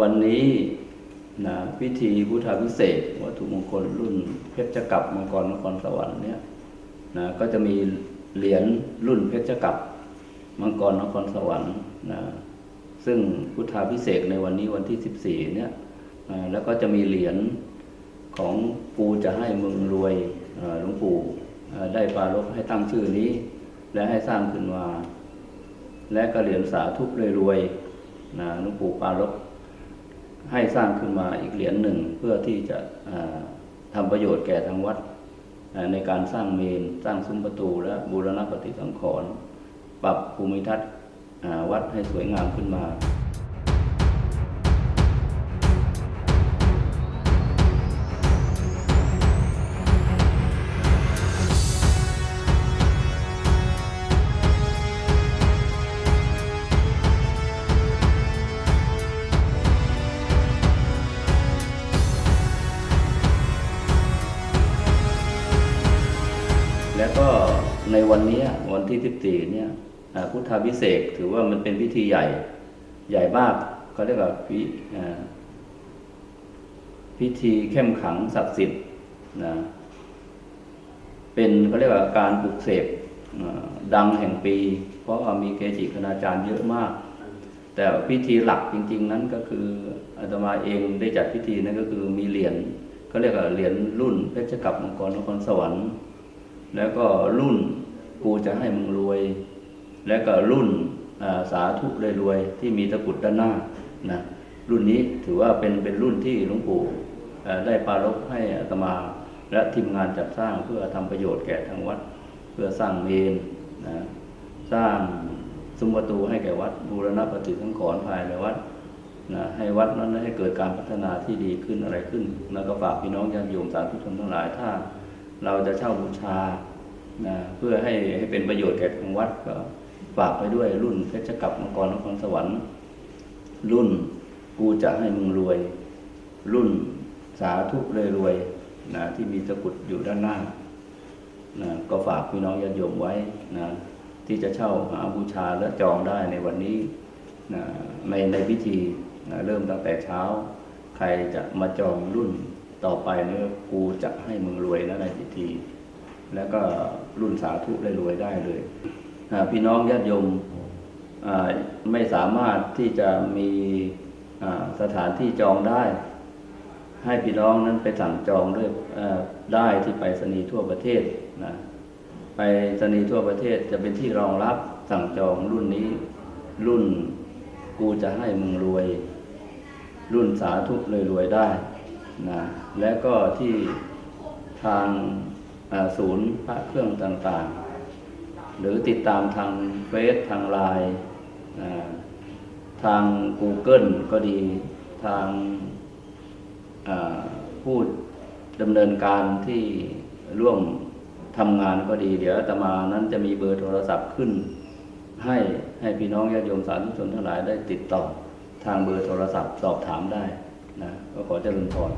วันนี้นะพิธีพุทธาพิเศษวัตถุมงคลรุ่นเพชรจักรมังกรนครสวรรค์เนี่ยนะก็จะมีเหรียญรุ่นเพชรจักรมังกรนครสวรรค์นะซึ่งพุทธาพิเศษในวันนี้วันที่ 14 เนี่ยอ่าแล้วก็จะมีเหรียญของปูจะให้มึงรวยหลวงปู่ได้ปารภให้ตั้งชื่อนี้ และให้สร้างขึ้นมา และก็เหรียญสาธุรวยนะหลวงปู่ปารภ ให้สร้างขึ้นมาอีกเหรียญหนึ่งเพื่อที่จะอ่าทำประโยชน์แก่ทางวัดในการสร้างเมนสร้างซุ้มประตู และบูรณะปฏิสังขรณ์ปรับภูมิทัศน์วัดให้สวยงามขึ้นมา แล้วก็ในวันนี้วันที่ 14 เนี่ยพุทธาพิเศษถือว่ามันเป็นพิธีใหญ่ใหญ่มากเขาเรียกว่าพิพิธีเข้มขังศักดิ์สิทธิ์นะเป็นเขาเรียกว่าการปลุกเสกดังแห่งปี เพราะว่ามีเกจิคณาจารย์เยอะมาก แต่พิธีหลักจริง ๆ นั้นก็คืออาตมาเองได้จัดพิธีนั้นก็คือมีเหรียญเขาเรียกว่าเหรียญรุ่นเพชรกับมังกรนครสวรรค์ แล้วก็รุ่นกูจะให้มึงรวย แล้วก็รุ่นสาธุเลยรวยๆที่มีตะกุดด้านหน้านะรุ่นนี้ถือว่าเป็นเป็นรุ่นที่หลวงปู่ได้ปารภให้อาตมาและทีมงานจัดสร้างเพื่อทำประโยชน์แก่ทางวัด เพื่อสร้างเมนนะสร้างซุ้มประตูให้แก่วัดบูรณะปฏิสังขรณ์ภายในวัดนะให้วัดนั้นให้เกิดการพัฒนาที่ดีขึ้นอะไรขึ้น แล้วก็ฝากพี่น้องญาติโยมสาธุชนทั้งหลายถ้า เราจะเช่าบูชานะเพื่อให้ให้เป็นประโยชน์แก่ทางวัดก็ฝากไปด้วยรุ่นเพชรกับมังกรนครสวรรค์ รุ่นกูจะให้มึงรวย รุ่นสาธุเลยรวยนะที่มีตะกุดอยู่ด้านหน้านะก็ฝากพี่น้องญาติโยมไว้นะที่จะเช่าหาบูชาและจองได้ในวันนี้นะในในพิธีนะเริ่มตั้งแต่เช้า ใครจะมาจองรุ่น ต่อไปเนี่ยกูจะให้มึงรวยนะในพิธี แล้วก็รุ่นสาธุได้รวยได้เลย พี่น้องญาติโยมไม่สามารถที่จะมีสถานที่จองได้ ให้พี่น้องนั้นไปสั่งจองด้วยได้ที่ไปรษณีย์ทั่วประเทศนะไปรษณีย์ทั่วประเทศจะเป็นที่รองรับสั่งจองรุ่นนี้ รุ่นกูจะให้มึงรวย รุ่นสาธุเลยรวยได้ นะและก็ที่ทางศูนย์พระเครื่องต่างๆ หรือติดตามทางเฟซทางไลน์ทาง Google ก็ดีทางผู้ดำเนินการที่ร่วมทำงานก็ดี เดี๋ยวอาตมานั้นจะมีเบอร์โทรศัพท์ขึ้น ให้ให้พี่น้องญาติโยมสาธุชนทั้งหลายได้ติดต่อทางเบอร์โทรศัพท์สอบถามได้ นะก็ขอเจริญพร